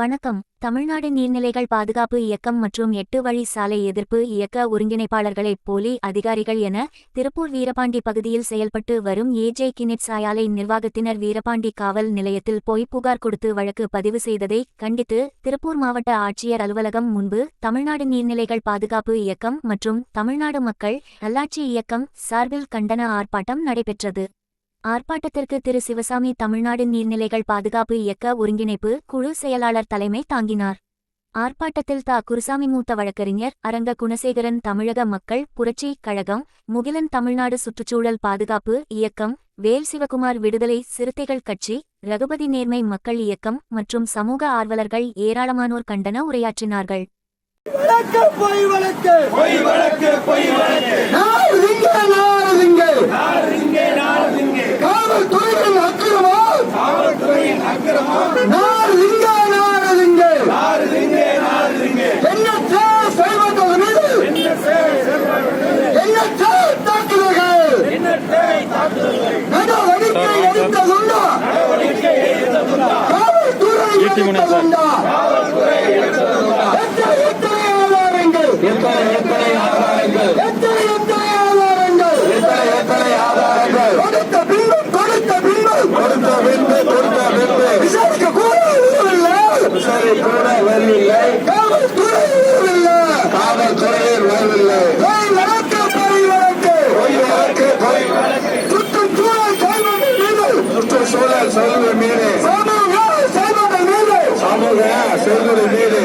வணக்கம். தமிழ்நாடு நீர்நிலைகள் பாதுகாப்பு இயக்கம் மற்றும் எட்டு வழி சாலை எதிர்ப்பு இயக்க ஒருங்கிணைப்பாளர்களை போலி அதிகாரிகள் என திருப்பூர் வீரபாண்டி பகுதியில் செயல்பட்டு வரும் ஏஜே கினிட் சாயாலை நிர்வாகத்தினர் வீரபாண்டி காவல் நிலையத்தில் போய் புகார் கொடுத்து வழக்கு பதிவு செய்ததை கண்டித்து திருப்பூர் மாவட்ட ஆட்சியர் அலுவலகம் முன்பு தமிழ்நாடு நீர்நிலைகள் பாதுகாப்பு இயக்கம் மற்றும் தமிழ்நாடு மக்கள் நல்லாட்சி இயக்கம் சார்பில் கண்டன ஆர்ப்பாட்டம் நடைபெற்றது. ஆர்ப்பாட்டத்திற்கு திரு சிவசாமி தமிழ்நாடு நீர்நிலைகள் பாதுகாப்பு இயக்க ஒருங்கிணைப்பு குழு செயலாளர் தலைமை தாங்கினார். ஆர்ப்பாட்டத்தில் தா. குருசாமி மூத்த வழக்கறிஞர் அரங்க குணசேகரன் தமிழக மக்கள் புரட்சி கழகம் முகிலன் தமிழ்நாடு சுற்றுச்சூழல் பாதுகாப்பு இயக்கம் வேல் சிவகுமார் விடுதலை சிறுத்தைகள் கட்சி ரகுபதி நேர்மை மக்கள் இயக்கம் மற்றும் சமூக ஆர்வலர்கள் ஏராளமானோர் கண்டன உரையாற்றினார்கள். வழக்கு பொய் வழக்கு. பொய் வழக்கு பொய் வழக்கு. நான் அக்கிரமம் சுற்றுச்சூழல் செல்வ மீது. சமூக செயல்பாடு மீது. சமூக செல்வ மீது.